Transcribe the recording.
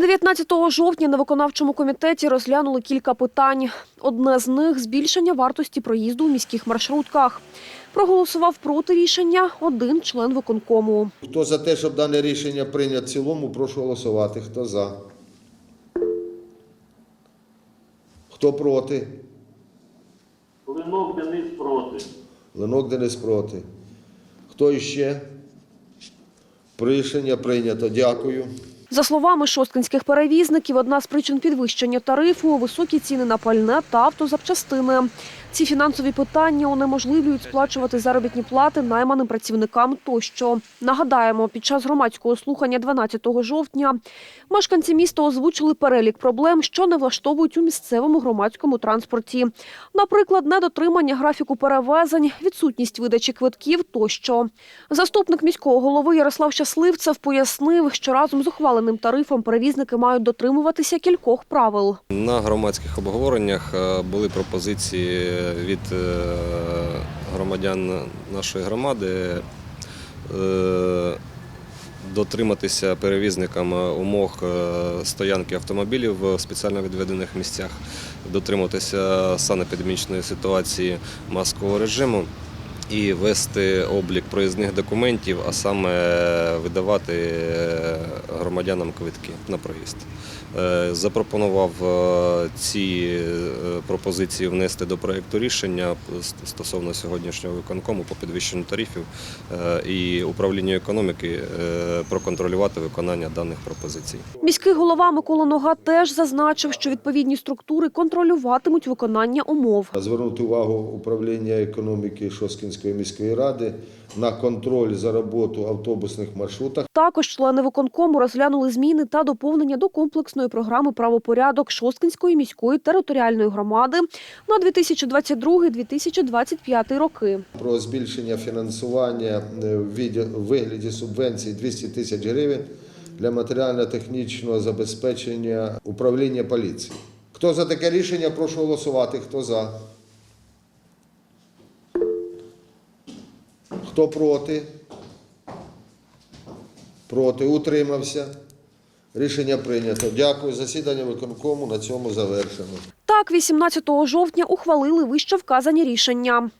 19 жовтня на виконавчому комітеті розглянули кілька питань. Одне з них збільшення вартості проїзду у міських маршрутках. Проголосував проти рішення один член виконкому. Хто за те, щоб дане рішення прийняти в цілому, прошу голосувати. Хто за? Хто проти? Клинок Денис проти. Ленок Денис проти. Хто іще? Рішення прийнято. Дякую. За словами шосткинських перевізників, одна з причин підвищення тарифу – високі ціни на пальне та автозапчастини. Ці фінансові питання унеможливлюють сплачувати заробітні плати найманим працівникам тощо. Нагадаємо, під час громадського слухання 12 жовтня мешканці міста озвучили перелік проблем, що не влаштовують у місцевому громадському транспорті. Наприклад, недотримання графіку перевезень, відсутність видачі квитків тощо. Заступник міського голови Ярослав Щасливцев пояснив, що разом з ухваленим тарифом перевізники мають дотримуватися кількох правил. На громадських обговореннях е, були пропозиції від е, громадян нашої громади е, дотриматися перевізникам умов стоянки автомобілів в спеціально відведених місцях, дотримуватися санепідемічної ситуації маскового режиму і вести облік проїзних документів, а саме видавати е, громадянам квитки на проїзд. Е, Запропонував е, ці пропозиції внести до проєкту рішення стосовно сьогоднішнього виконкому по підвищенню тарифів і управлінню економіки проконтролювати виконання даних пропозицій. Міський голова Микола Нога теж зазначив, що відповідні структури контролюватимуть виконання умов. Звернути увагу управління економіки Шоскінської міської ради на контроль за роботу автобусних маршрутах. Також члени виконкому розглянули зміни та доповнення до комплексної програми правопорядок Шосткинської міської територіальної громади на 2022-2025 роки. про збільшення фінансування е, в вигляді субвенцій 200 тисяч гривень для матеріально-технічного забезпечення управління поліції. Хто за таке рішення, прошу голосувати. Хто за? Хто проти? Проти. Утримався. Рішення прийнято. Дякую. Засідання виконкому на цьому завершено. Так, 18 жовтня ухвалили вище вказані рішення.